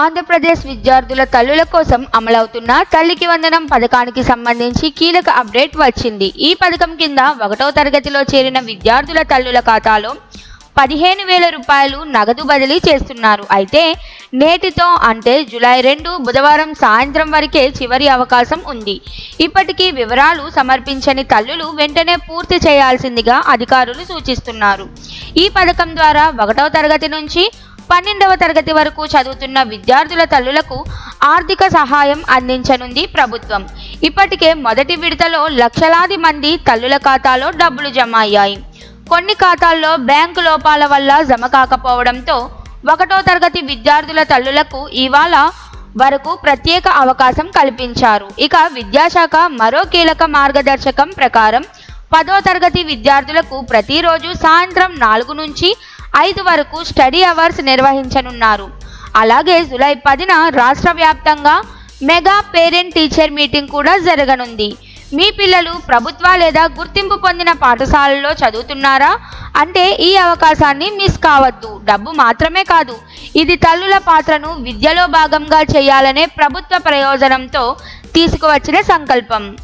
ఆంధ్రప్రదేశ్ విద్యార్థుల తల్లుల కోసం అమలవుతున్న తల్లికి వందనం పథకానికి సంబంధించి కీలక అప్డేట్ వచ్చింది. ఈ పథకం కింద ఒకటో తరగతిలో చేరిన విద్యార్థుల తల్లుల ఖాతాలో పదిహేను వేల రూపాయలు నగదు బదిలీ చేస్తున్నారు. అయితే నేటితో అంటే జూలై రెండు బుధవారం సాయంత్రం వరకే చివరి అవకాశం ఉంది. ఇప్పటికీ వివరాలు సమర్పించని తల్లులు వెంటనే పూర్తి చేయాల్సిందిగా అధికారులు సూచిస్తున్నారు. ఈ పథకం ద్వారా ఒకటవ తరగతి నుంచి పన్నెండవ తరగతి వరకు చదువుతున్న విద్యార్థుల తల్లులకు ఆర్థిక సహాయం అందించనుంది ప్రభుత్వం. ఇప్పటికే మొదటి విడతలో లక్షలాది మంది తల్లుల ఖాతాలో డబ్బులు జమ అయ్యాయి. కొన్ని ఖాతాల్లో బ్యాంకు లోపాల వల్ల జమ కాకపోవడంతో ఒకటో తరగతి విద్యార్థుల తల్లులకు ఇవాళ వరకు ప్రత్యేక అవకాశం కల్పించారు. ఇక విద్యాశాఖ మరో కీలక మార్గదర్శకం ప్రకారం పదో తరగతి విద్యార్థులకు ప్రతిరోజు సాయంత్రం నాలుగు నుంచి ఐదు వరకు స్టడీ అవర్స్ నిర్వహించనున్నారు. అలాగే జూలై పదిన రాష్ట్ర వ్యాప్తంగా మెగా పేరెంట్ టీచర్ మీటింగ్ కూడా జరగనుంది. మీ పిల్లలు ప్రభుత్వ లేదా గుర్తింపు పొందిన పాఠశాలలో చదువుతున్నారా? అంటే ఈ అవకాశాన్ని మిస్ కావద్దు. డబ్బు మాత్రమే కాదు ఇది తల్లుల పాత్రను విద్యలో భాగంగా చేయాలనే ప్రభుత్వ ప్రయోజనంతో తీసుకువచ్చిన సంకల్పం.